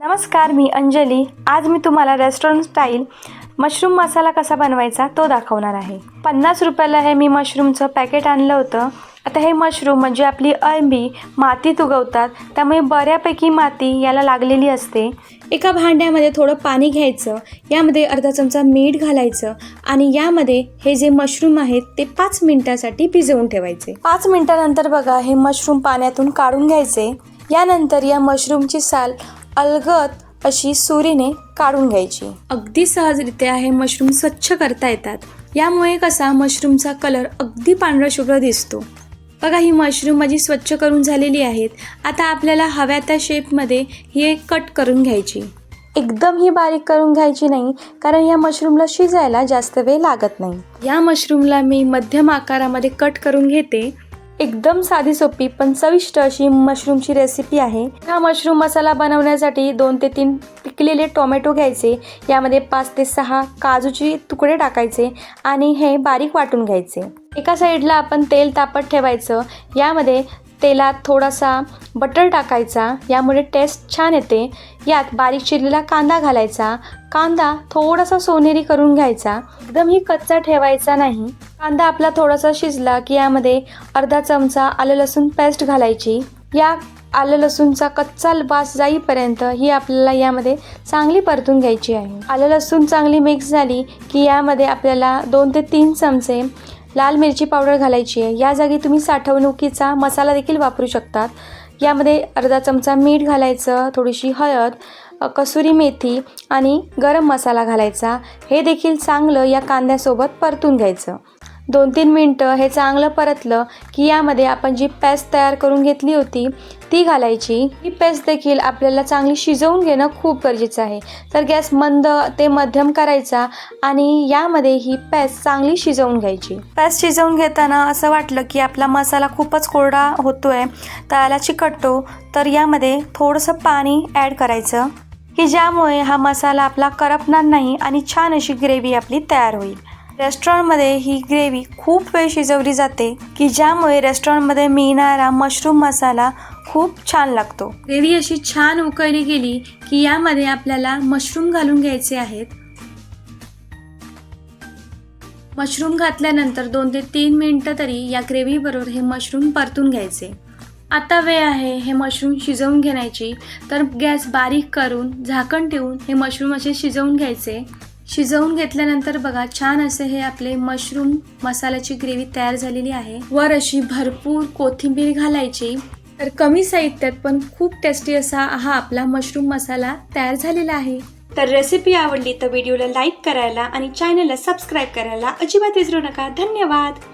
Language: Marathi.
नमस्कार मी अंजली. आज मी तुम्हाला रेस्टॉरंट स्टाईल मशरूम मसाला कसा बनवायचा तो दाखवणार आहे. पन्नास रुपयाला हे मी मशरूमचं पॅकेट आणलं होतं. आता हे मशरूम म्हणजे आपली अळंबी मातीत उगवतात. त्यामुळे बऱ्यापैकी माती याला लागलेली असते. एका भांड्यामध्ये थोडं पाणी घ्यायचं. यामध्ये अर्धा चमचा मीठ घालायचं. आणि यामध्ये हे जे मशरूम आहेत ते पाच मिनिटासाठी भिजवून ठेवायचे. पाच मिनिटानंतर बघा हे मशरूम पाण्यातून काढून घ्यायचे. यानंतर या मशरूमची साल अलगद अशी सुरीने काढून घ्यायची. अगदी सहजरित्या हे मशरूम स्वच्छ करता येतात. यामुळे कसा मशरूमचा कलर अगदी पांढरा शुभ्र दिसतो. बघा ही मशरूम माझी स्वच्छ करून झालेली आहेत. आता आपल्याला हव्या त्या शेपमध्ये ही कट करून घ्यायची. एकदम ही बारीक करून घ्यायची नाही कारण या मशरूमला शिजायला जास्त वेळ लागत नाही. या मशरूमला मी मध्यम आकारामध्ये कट करून घेते. एकदम साधी सोपी पण चविष्ट अशी मशरूमची रेसिपी आहे. हा मशरूम मसाला बनवण्यासाठी दोन ते तीन पिकलेले टोमॅटो घ्यायचे यामध्ये पाच ते सहा काजूचे तुकडे टाकायचे आणि हे बारीक वाटून घ्यायचे. एका साईडला आपण तेल तापत ठेवायचं यामध्ये तेलात थोडासा बटर टाकायचा यामुळे टेस्ट छान येते. यात बारीक चिरलेला कांदा घालायचा कांदा थोडासा सोनेरी करून घ्यायचा. एकदम ही कच्चा ठेवायचा नाही. कांदा आपला थोडासा शिजला की यामध्ये अर्धा चमचा आलं लसूण पेस्ट घालायची. या आलं लसूणचा कच्चा वास जाईपर्यंत ही आपल्याला यामध्ये चांगली परतून घ्यायची आहे. आलं लसूण चांगली मिक्स झाली की यामध्ये आपल्याला दोन ते तीन चमचे लाल मिरची पावडर घालायची आहे. या जागी तुम्ही साठवणुकीचा मसाला देखील वापरू शकतात. यामध्ये अर्धा चमचा मीठ घालायचं थोडीशी हळद कसुरी मेथी आणि गरम मसाला घालायचा. हे देखील चांगलं या कांद्यासोबत परतून घ्यायचं. दोन तीन मिनटं हे चांगलं परतलं की यामध्ये आपण जी पेस्ट तयार करून घेतली होती ती घालायची. ही पेस्ट देखील आपल्याला चांगली शिजवून घेणं खूप गरजेचं आहे. तर गॅस मंद ते मध्यम करायचा आणि यामध्ये ही पेस्ट चांगली शिजवून घ्यायची. पेस्ट शिजवून घेताना असं वाटलं की आपला मसाला खूपच कोरडा होतोय तळाला चिकटतो तर यामध्ये थोडंसं पाणी ॲड करायचं. की ज्यामुळे हा मसाला आपला करपणार नाही आणि छान अशी ग्रेव्ही आपली तयार होईल. रेस्टॉरंटमध्ये ही ग्रेव्ही खूप वेळ शिजवली जाते की ज्यामुळे रेस्टॉरंटमध्ये मिळणारा मशरूम मसाला खूप छान लागतो. ग्रेव्ही अशी छान उकळली गेली की यामध्ये आपल्याला मशरूम घालून घ्यायचे आहेत. मशरूम घातल्यानंतर दोन ते तीन मिनटं तरी या ग्रेव्हीबरोबर हे मशरूम परतून घ्यायचे. आता वेळ आहे हे मशरूम शिजवून घेण्याची. तर गॅस बारीक करून झाकण ठेवून हे मशरूम असे शिजवून घ्यायचे. शिजवून घेतल्यानंतर बघा छान असे हे आपले मशरूम मसाल्याची ग्रेव्ही तयार झालेली आहे. वर अशी भरपूर कोथिंबीर घालायची. तर कमी साहित्यात पण खूप टेस्टी असा हा आपला मशरूम मसाला तयार झालेला आहे. तर रेसिपी आवडली तर व्हिडिओला लाईक करायला आणि चॅनलला सबस्क्राईब करायला अजिबात विसरू नका. धन्यवाद!